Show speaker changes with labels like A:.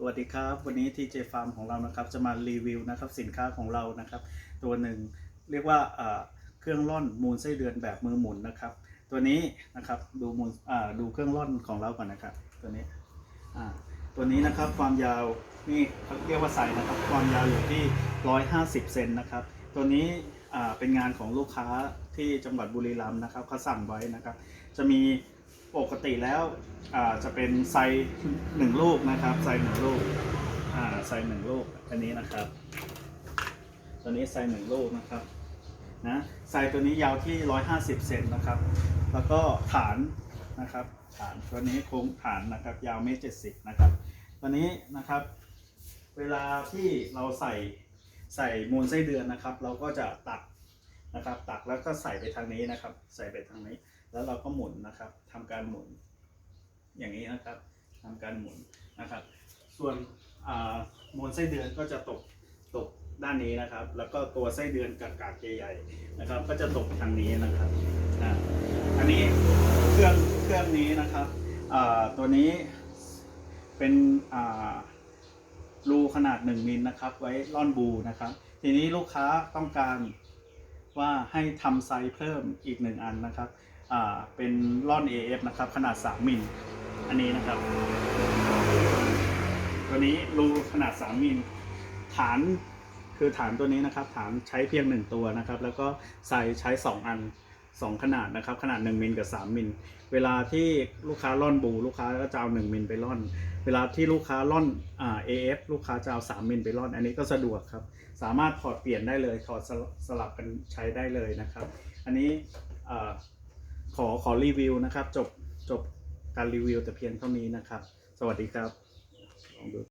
A: สวัสดีครับ วันนี้ทีเจฟาร์มของเรานะครับจะมารีวิวนะครับสินค้าของเรานะครับ ตัวหนึ่งเรียกว่าเครื่องร่อนมูลไส้เดือนแบบมือหมุนนะครับ ตัวนี้นะครับดูมูลดูเครื่องร่อนของเราก่อนนะครับ ตัวนี้ตัวนี้นะครับความยาวนี่เรียกว่าไซส์นะครับ ความยาวอยู่ที่ 150 เซนนะครับ ตัวนี้เป็นงานของลูกค้าที่จังหวัดบุรีรัมย์นะครับเขาสั่งไว้นะครับ จะมีปกติแล้ว จะเป็นไซส์หนึ่งลูกนะครับ ไซส์หนึ่งลูกไซส์หนึ่งลูกอันนี้นะครับ ตัวนี้ไซส์หนึ่งลูกนะครับนะไซส์ตัวนี้ยาวที่ 150 เซนนะครับ แล้วก็ฐานนะครับ ฐานตัวนี้โครงฐานนะครับ ยาวเมตรเจ็ดสิบนะครับ ตัวนี้นะครับ เวลาที่เราใส่ใส่มูลไส้เดือนนะครับ เราก็จะตักนะครับ ตักแล้วก็ใส่ไปทางนี้นะครับ ใส่ไปทางนี้ แล้วเราก็หมุนนะครับทำการหมุน อย่างนี้นะครับทำการหมุนนะครับ ส่วนมูลไส้เดือนก็จะตกตกด้านนี้นะครับ แล้วก็ตัวไส้เดือนกากๆใหญ่ๆนะครับ ก็จะตกทางนี้นะครับอันนี้เครื่องเครื่องนี้นะครับตัวนี้เป็นรูขนาด 1มิลนะครับ ไว้ล่อนบูนะครับ ทีนี้ลูกค้าต้องการว่าให้ทำไซส์เพิ่มอีกหนึ่งอันนะครับเป็นร่อน AF นะครับ ขนาด 3มิล อันนี้นะครับ ตัวนี้รูขนาด 3มิลฐานคือฐานตัวนี้นะครับ ฐานใช้เพียง 1 ตัวนะครับ แล้วก็ใส่ใช้ 2 อัน 2 ขนาดนะครับ ขนาด 1 มิลกับ 3 มิล เวลาที่ลูกค้าร่อนบู ลูกค้าก็จะเอา 1 มิลไปร่อน เวลาที่ลูกค้าร่อนอ่า AF ลูกค้าจะเอา 3 มิลไปร่อน อันนี้ก็สะดวกครับ สามารถถอดเปลี่ยนได้เลย ถอดสลับสลับกันใช้ได้เลยนะครับ อันนี้อขอขอรีวิวนะครับ จบจบ การรีวิวแต่เพียงเท่านี้นะครับ สวัสดีครับลองดู